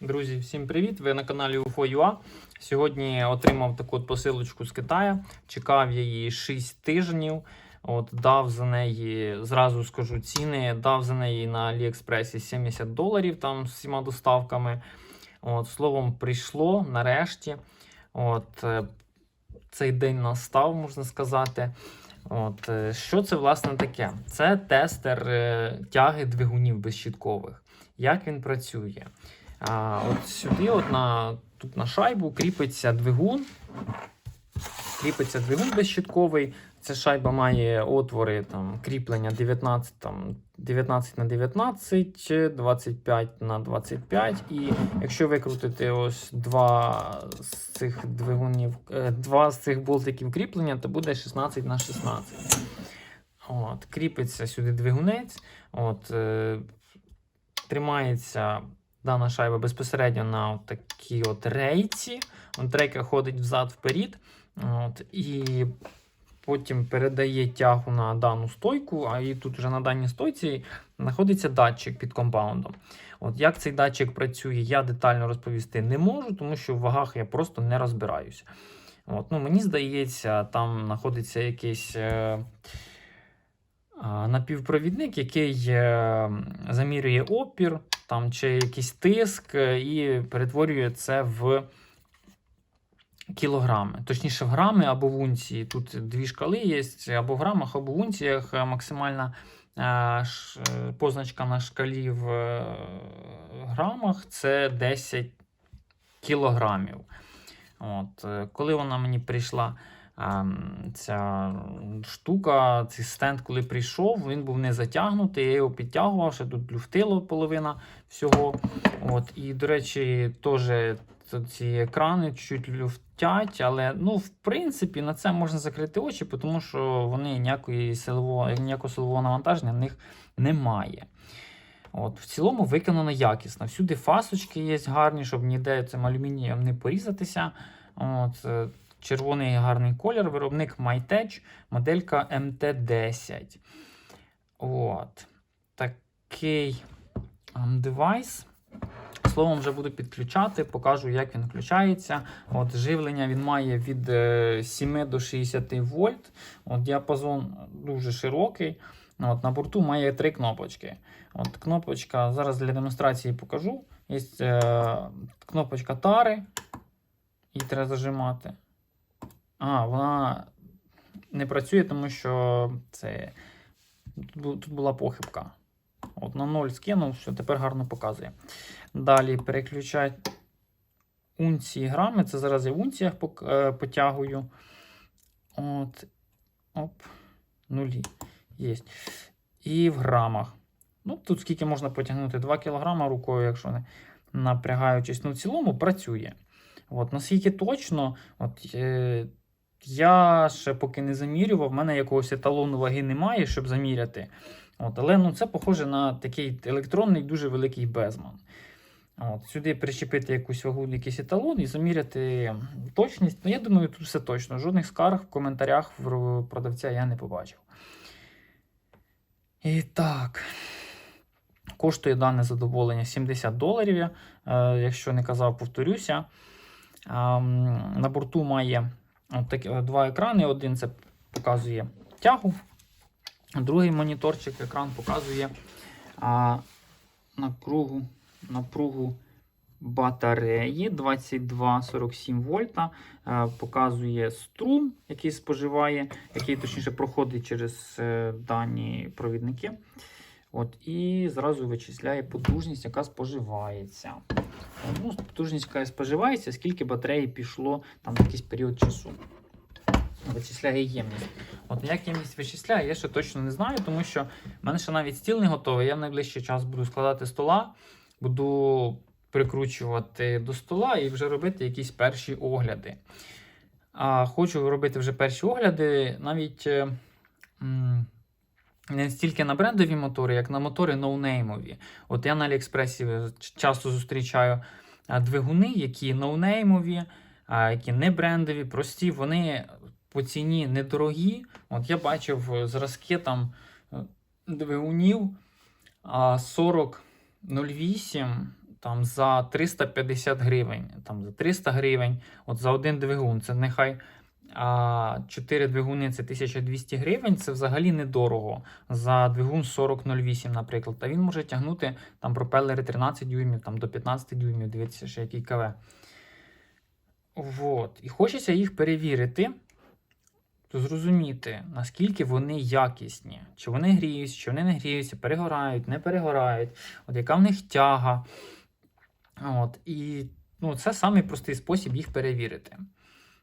Друзі, всім привіт! Ви на каналі UFO.ua. Сьогодні отримав таку от посилочку з Китаю. Чекав її 6 тижнів. От, дав за неї, зразу скажу ціни, дав за неї на Аліекспресі 70 доларів там з всіма доставками. От, словом, прийшло нарешті. От, е, цей день настав, можна сказати. От, е, що це власне таке? Це тестер е, тяги двигунів безщіткових. Як він працює? А, от сюди, от на, тут на шайбу, кріпиться двигун. Кріпиться двигун безщітковий. Ця шайба має отвори там, кріплення 19, там, 19 на 19, 25 на 25. І якщо викрутити ось два з цих двигунів, е, два з цих болтиків кріплення, то буде 16 на 16. От, кріпиться сюди двигунець. От, е, тримається дана шайба безпосередньо на такій от рейці. От рейка ходить взад-вперед. От, і потім передає тягу на дану стойку, а і тут вже на даній стойці знаходиться датчик під компаундом. От Як цей датчик працює, я детально розповісти не можу, тому що в вагах я просто не розбираюся. От, ну, Мені здається, там знаходиться якийсь е, напівпровідник, який е, замірює опір там, чи якийсь тиск, е, і перетворює це в кілограми. Точніше, в грами або в унції. Тут дві шкали є, або в грамах, або в унціях е, максимальна позначка на шкалі в грамах це 10 кілограмів. От, коли вона мені прийшла, ця штука, цей стенд, коли прийшов, він був не затягнутий, я його підтягував, ще тут люфтило половина всього. От, і, до речі, теж ці екрани чуть люфтять, але ну, в принципі на це можна закрити очі, тому що вони ніякої силового, ніякого силового навантаження в них немає. От, в цілому виконано якісно. Всюди фасочки є гарні, щоб ніде цим алюмінієм не порізатися. От, е, червоний гарний колір, виробник MyTech, моделька MT10. От. Такий ем, девайс. Словом, вже буду підключати, покажу, як він включається. От, живлення він має від е, 7 до 60 вольт. От, діапазон дуже широкий. От, на борту має три кнопочки. От, кнопочка, зараз для демонстрації покажу. Є е, кнопочка тари. Її треба зажимати. А, вона не працює, тому що це тут, була похибка. От на 0 скинув, що тепер гарно показує. Далі переключать унції грами. Це зараз я в унціях е, потягую. От. Оп. Нулі. Є. І в грамах. Ну, тут скільки можна потягнути? 2 кг рукою, якщо не напрягаючись. Ну, в цілому працює. От, наскільки точно, от, е, я ще поки не замірював, в мене якогось еталону ваги немає, щоб заміряти. От, але ну, це похоже на такий електронний дуже великий безман. От, сюди причепити якусь вагу, якийсь еталон і заміряти точність. Ну, я думаю, тут все точно. Жодних скарг в коментарях в продавця я не побачив. І так. Коштує дане задоволення 70 доларів. Е, якщо не казав, повторюся. На борту має от такі, е, два екрани. Один це показує тягу, а другий моніторчик екран показує а, напругу, напругу батареї 22,47 вольта. Е, Показує струм, який споживає, який точніше проходить через е, дані провідники. От, і зразу вичисляє потужність, яка споживається. Ну, потужність, яка споживається, скільки батареї пішло там якийсь період часу. Вичисляє ємність. От як ємність вичисляє, я ще точно не знаю, тому що в мене ще навіть стіл не готовий. Я в найближчий час буду складати стола, буду прикручувати до стола і вже робити якісь перші огляди. А хочу робити вже перші огляди навіть. е, не стільки на брендові мотори, як на мотори ноунеймові. От я на Аліекспресі часто зустрічаю двигуни, які ноунеймові, які не брендові, прості, вони по ціні недорогі. От я бачив е, зразки там е, двигунів а, 4008 там за 350 гривень, там за 300 гривень, от за один двигун, це нехай 4 двигуни це 1200 гривень, це взагалі недорого. За двигун 4008, наприклад. Та він може тягнути там пропелери 13 дюймів, там до 15 дюймів, дивіться, ще який КВ. Вот. І хочеться їх перевірити, зрозуміти, наскільки вони якісні. Чи вони гріються, чи вони не гріються, перегорають, не перегорають, от яка в них тяга. От. І ну, це самий простий спосіб їх перевірити.